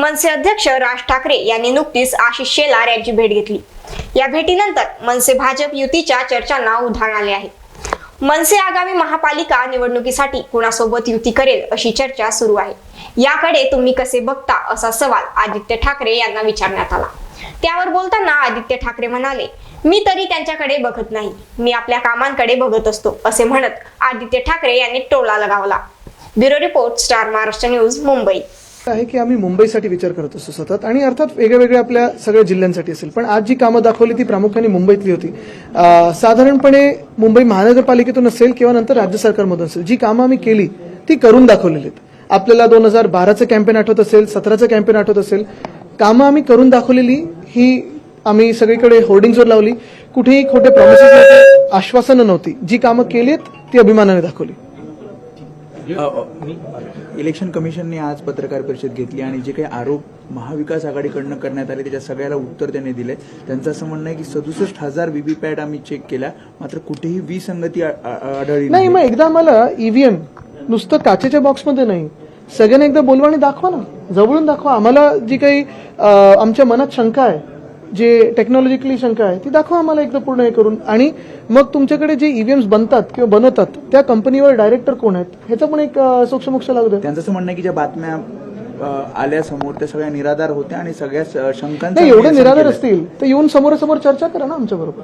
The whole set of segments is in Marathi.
मनसे अध्यक्ष राज ठाकरे यांनी नुकतीच आशिष शेलार यांची भेट घेतली. या भेटीनंतर मनसे भाजप युतीच्या चर्चांना उधाण आले आहे. मनसे आगामी महापालिका निवडणुकीसाठी कुणासोबत युती करेल अशी चर्चा सुरू आहे. याकडे तुम्ही कसे बघता असा सवाल आदित्य ठाकरे यांना विचारण्यात आला. त्यावर बोलताना आदित्य ठाकरे म्हणाले मी तरी त्यांच्याकडे बघत नाही. मी आपल्या कामांकडे बघत असतो असे म्हणत आदित्य ठाकरे यांनी टोला लगावला. Bureau report star Maharashtra news Mumbai. आहे की आम्ही मुंबईसाठी विचार करत असतो सतत. आणि अर्थात वेगळ्या वेगळ्या आपल्या सगळ्या जिल्ह्यांसाठी असेल. पण आज जी कामं दाखवली ती प्रामुख्याने मुंबईतली होती. साधारणपणे मुंबई महानगरपालिकेतून असेल किंवा नंतर राज्य सरकारमधून असेल जी कामं आम्ही केली ती करून दाखवलेली आहेत. आपल्याला दोन हजार बाराचं कॅम्पेन आठवत असेल सतराचं कॅम्पेन आठवत असेल कामं आम्ही करून दाखवलेली ही आम्ही सगळीकडे होर्डिंग्सवर लावली. कुठेही खोटे प्रॉमिसेस आश्वासनं नव्हती. जी कामं केली आहेत ती अभिमानाने दाखवली. इलेक्शन कमिशनने आज पत्रकार परिषद घेतली आणि जे काही आरोप महाविकास आघाडीकडनं करण्यात आले त्याच्या सगळ्याला उत्तर त्यांनी दिले. त्यांचं असं म्हणणं आहे की सदुसष्ट हजार व्हीव्हीपॅट आम्ही चेक केल्या मात्र कुठेही विसंगती आढळली नाही मग एकदा आम्हाला ईव्हीएम नुसतं काचेच्या बॉक्समध्ये नाही. सगळ्यांना एकदा बोलवा आणि दाखवा ना. जवळून दाखवा. आम्हाला जी काही आमच्या मनात शंका आहे जे टेक्नॉलॉजिकली शंका आहे ती दाखवा आम्हाला एकदा पूर्ण हे करून. आणि मग तुमच्याकडे जे ईव्हीएम्स बनतात किंवा बनवतात त्या कंपनीवर डायरेक्टर कोण आहेत? ह्याचं पण एक सोक्षमोक्ष लागू त्यांचं असं म्हणणं आहे की ज्या बातम्या आल्या समोर त्या सगळ्या निराधार होत्या आणि सगळ्या नाही एवढे निराधार. असतील तर येऊन समोरासमोर चर्चा करा ना आमच्या बरोबर.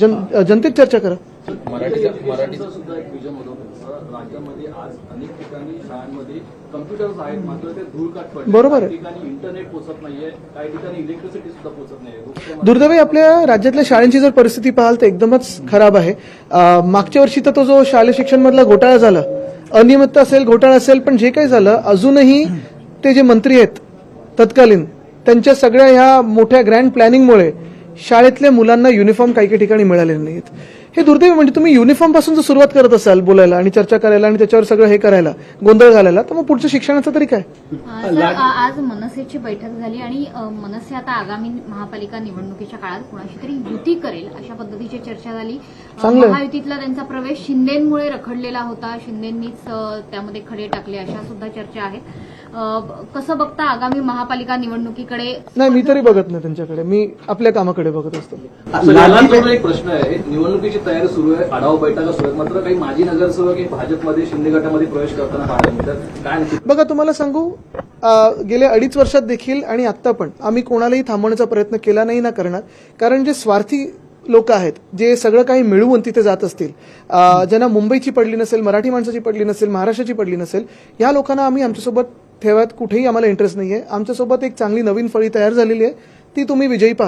जन जनतेत चर्चा करा. मराठीचा मराठीचा सुद्धा एक विजन होतं तसं राज्यामध्ये आज अनेक ठिकाणी शाळांमध्ये कम्प्युटर्स आहेत मात्र ते धूळकाट पडले. बरोबर आहे. काही ठिकाणी इंटरनेट पोहोचत नाहीये काही ठिकाणी इलेक्ट्रिसिटी सुद्धा पोहोचत नाहीये. वृक्षामध्ये दुर्दैवी आपल्या राज्यातल्या शाळांची जर परिस्थिती पाहाल तर एकदमच खराब आहे. मागच्या वर्षी तर तो जो शालेय शिक्षण मधला घोटाळा झाला अनियमितता असेल घोटाळा असेल पण जे काही झालं अजूनही ते जे मंत्री आहेत तत्कालीन त्यांच्या सगळ्या ह्या मोठ्या ग्रँड प्लॅनिंगमुळे शाळेतल्या मुलांना युनिफॉर्म काही काही ठिकाणी मिळालेले नाहीत. हे दुर्दैवी म्हणजे तुम्ही युनिफॉर्मपासून जर सुरुवात करत असाल बोलायला आणि चर्चा करायला आणि त्याच्यावर सगळं हे करायला गोंधळ घालायला तर मग पुढचं शिक्षणाचं तरी काय? सर आज मनसेची बैठक झाली आणि मनसे आता आगामी महापालिका निवडणुकीच्या काळात कुणाशी तरी युती करेल अशा पद्धतीची चर्चा झाली. महायुतीतला त्यांचा प्रवेश शिंदेमुळे रखडलेला होता. शिंदेंनीच त्यामध्ये खडे टाकले अशा सुद्धा चर्चा आहेत. कसं बघता आगामी महापालिका निवडणुकीकडे? नाही मी तरी बघत नाही त्यांच्याकडे. मी आपल्या कामाकडे बघत असतो. एक प्रश्न आहे निवडणुकीची तयारी सुरू आहे आढावा बैठका सुरू आहेत. मात्र काही माजी नगरसेवक हे भाजपमध्ये शिंदे गटामध्ये प्रवेश करताना पाहायला मिळतात. काय बघा तुम्हाला सांगू गेल्या अडीच वर्षात देखील आणि आत्ता पण आम्ही कोणालाही थांबवण्याचा प्रयत्न केला नाही ना करणार. कारण जे स्वार्थी लोक आहेत जे सगळं काही मिळवून तिथे जात असतील ज्यांना मुंबईची पडली नसेल मराठी माणसाची पडली नसेल महाराष्ट्राची पडली नसेल या लोकांना आम्ही आमच्यासोबत ठेव्यात कुठेही आम्हाला इंटरेस्ट नाहीये. आमच्यासोबत एक चांगली नवीन फळी तयार झालेली आहे. ती तुम्ही विजयी पहा.